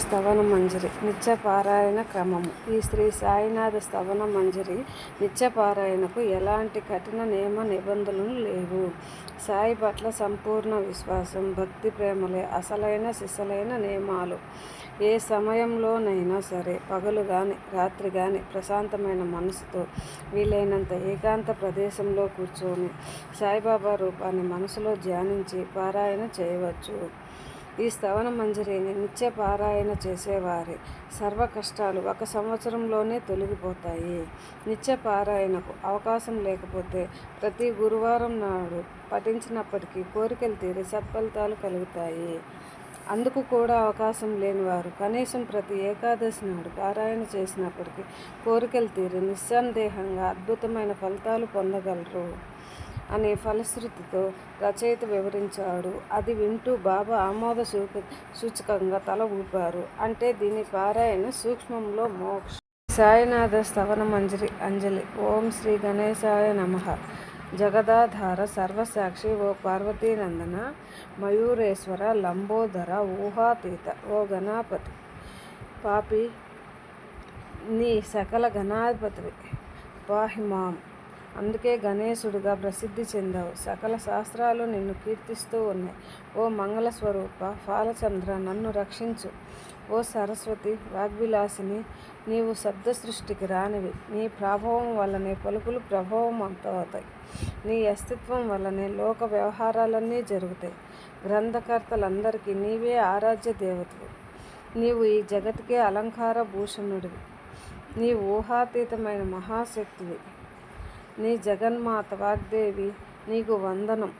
స్తవన మంజరి నిత్య పారాయణ క్రమము. ఈ శ్రీ సాయినాథ స్తవన మంజరి నిత్య పారాయణకు ఎలాంటి కఠిన నియమ నిబంధనలు లేవు. సాయి పట్ల సంపూర్ణ విశ్వాసం భక్తి ప్రేమలే అసలైన సిసలైన నియమాలు. ఏ సమయంలోనైనా సరే పగలు కానీ రాత్రి కానీ ప్రశాంతమైన మనసుతో వీలైనంత ఏకాంత ప్రదేశంలో కూర్చొని సాయిబాబా రూపాన్ని మనసులో ధ్యానించి పారాయణ చేయవచ్చు. ఈ స్తవన మంజరిని నిత్య పారాయణ చేసేవారి. సర్వ కష్టాలు ఒక సంవత్సరంలోనే తొలగిపోతాయి. నిత్య పారాయణకు అవకాశం లేకపోతే ప్రతి గురువారం నాడు పఠించినప్పటికీ కోరికలు తీరి సత్ఫలితాలు కలుగుతాయి. అందుకు కూడా అవకాశం లేని వారు కనీసం ప్రతి ఏకాదశి నాడు పారాయణ చేసినప్పటికీ కోరికలు తీరి నిస్సందేహంగా అద్భుతమైన ఫలితాలు పొందగలరు. అనే ఫలశ్రుతితో రచయిత వివరించాడు. అది వింటూ బాబా ఆమోద సూక సూచకంగా తల ఊపారు. అంటే దీని పారాయణ సూక్ష్మంలో మోక్ష. సాయినాథ స్థవన మంజరి అంజలి. ఓం శ్రీ గణేశాయ నమ. జగదాధార సర్వసాక్షి ఓ పార్వతీనందన మయూరేశ్వర లంబోదర ఊహాతీత ఓ గణాపతి. పాపి నీ సకల గణాధిపతివి. పాహిమాం అందుకే గణేశుడిగా ప్రసిద్ధి చెందావు. సకల శాస్త్రాలు నిన్ను కీర్తిస్తూ ఉన్నాయి. ఓ మంగళ స్వరూప ఫాలచంద్ర నన్ను రక్షించు. ఓ సరస్వతి వాగ్విలాసిని నీవు శబ్ద సృష్టికి రానివి. నీ ప్రభావం వల్లనే పలుకులు ప్రభావం అవుతాయి నీ అస్తిత్వం వల్లనే లోక వ్యవహారాలన్నీ జరుగుతాయి. గ్రంథకర్తలందరికీ నీవే ఆరాధ్య దేవతవు నీవు ఈ జగత్కే అలంకార భూషణుడివి. నీ ఊహాతీతమైన మహాశక్తివి. నీ జగన్మాత వాగ్దేవి నీకు వందనం.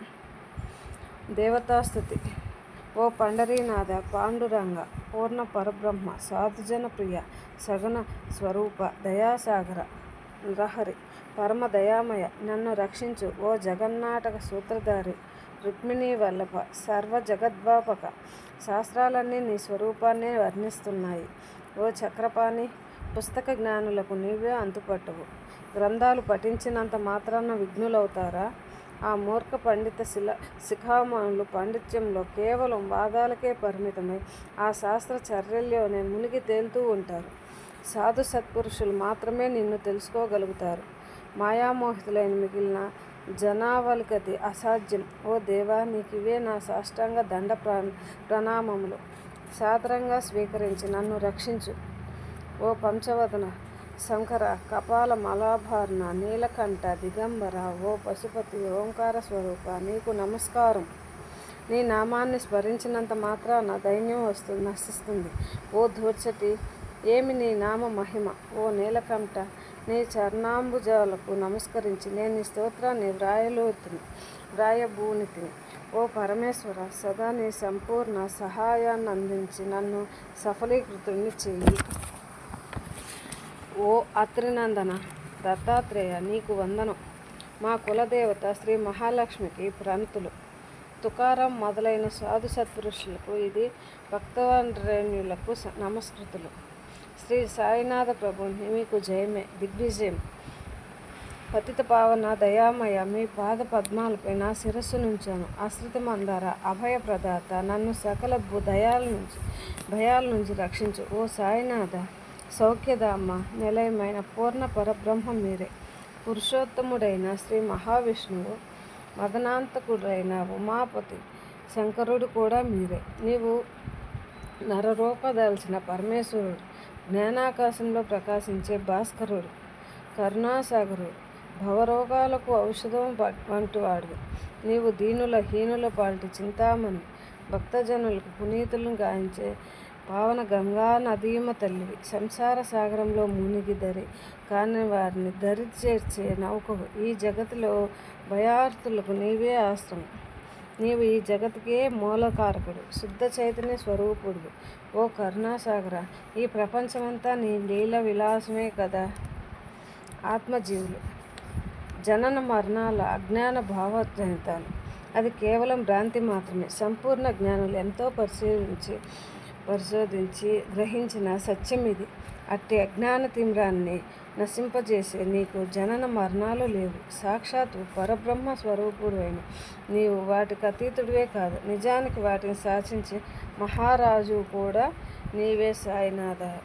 దేవతాస్థుతి ఓ పండరీనాథ పాండురంగ పూర్ణ పరబ్రహ్మ సాధుజన ప్రియ సగన స్వరూప దయాసాగర నరహరి పరమ దయామయ నన్ను రక్షించు. ఓ జగన్నాటక సూత్రధారి రుక్మిణీ వల్లభ సర్వ జగద్వాపక శాస్త్రాలన్నీ నీ స్వరూపాన్నే వర్ణిస్తున్నాయి. ఓ చక్రపాణి పుస్తక జ్ఞానులకు నీవే అంతుపట్టవు గ్రంథాలు పఠించినంత మాత్రాన విఘ్నులవుతారా? ఆ మూర్ఖ పండిత శిల శిఖామణులు పాండిత్యంలో కేవలం వాదాలకే పరిమితమై ఆ శాస్త్ర చర్యల్లోనే మునిగి తేలుతూ ఉంటారు. సాధు సత్పురుషులు మాత్రమే నిన్ను తెలుసుకోగలుగుతారు. మాయామోహితులైన మిగిలిన జనావలికతి అసాధ్యం. ఓ దేవా నీకివే నా సాష్టాంగ దండ ప్రా ప్రణామములు. సాదరంగా స్వీకరించి నన్ను రక్షించు. ఓ పంచవదన శంకర కపాల మలాభార్ణ నీలకంఠ దిగంబర ఓ పశుపతి ఓంకార స్వరూప నీకు నమస్కారం. నీ నామాన్ని స్మరించినంత మాత్రాన దైన్యం వస్తుంది నశిస్తుంది. ఓ ధూర్చటి ఏమి నీ నామ మహిమ? ఓ నీలకంఠ నీ చరణాంబుజాలకు నమస్కరించి నేను నీ స్తోత్రాన్ని వ్రాయలోతిని వ్రాయభూనితిని ఓ పరమేశ్వర సదా నీ సంపూర్ణ సహాయాన్ని అందించి నన్ను సఫలీకృతుడిని చెయ్యి. ఓ అత్రినందన దత్తాత్రేయ నీకు వందనం. మా కులదేవత శ్రీ మహాలక్ష్మికి ప్రణతులు. తుకారం మొదలైన సాధు సత్పురుషులకు ఇది భక్తవరేణ్యులకు నమస్కృతులు. శ్రీ సాయినాథ ప్రభు మీకు జయమే దిగ్విజయం. పతిత పావన దయామయ మీ పాద పద్మాలపై నా శిరస్సు నుంచాను. ఆశ్రిత మందార అభయ ప్రదాత నన్ను సకల దయాల నుంచి భయాల నుంచి రక్షించు. ఓ సాయినాథ సౌఖ్యధామ నిలయమైన పూర్ణ పరబ్రహ్మ మీరే. పురుషోత్తముడైన శ్రీ మహావిష్ణువు మదనాంతకుడైన ఉమాపతి శంకరుడు కూడా మీరే. నీవు నరరూపదాల్చిన పరమేశ్వరుడు జ్ఞానాకాశంలో ప్రకాశించే భాస్కరుడు కరుణాసాగరుడు భవరోగాలకు ఔషధం వంటివాడు నీవు దీనుల హీనుల పాటి చింతామణి భక్తజనులకు పునీతులను గాయించే పావన గంగా నదీమ తల్లివి. సంసార సాగరంలో మునిగిదరి కానీ వారిని దరి చేర్చే నౌకవు. ఈ జగతిలో భయార్థులకు నీవే ఆశ్రమం. నీవు ఈ జగత్కే మూలకారకుడు. శుద్ధ చైతన్య స్వరూపుడు ఓ కరుణాసాగర ఈ ప్రపంచమంతా నీ లీల విలాసమే కదా. ఆత్మజీవులు. జనన మరణాల అజ్ఞాన భావజనితాలు అది కేవలం భ్రాంతి మాత్రమే. సంపూర్ణ జ్ఞానులు ఎంతో పరిశీలించి పరిశోధించి గ్రహించిన సత్యం ఇది. అట్టి అజ్ఞాన తిమ్రాన్ని నశింపజేసే నీకు జనన మరణాలు లేవు. సాక్షాత్తు పరబ్రహ్మ స్వరూపుడైన నీవు వాటికి అతీతుడివే కాదు. నిజానికి వాటిని శాసించి మహారాజు కూడా నీవే సాయినాథ.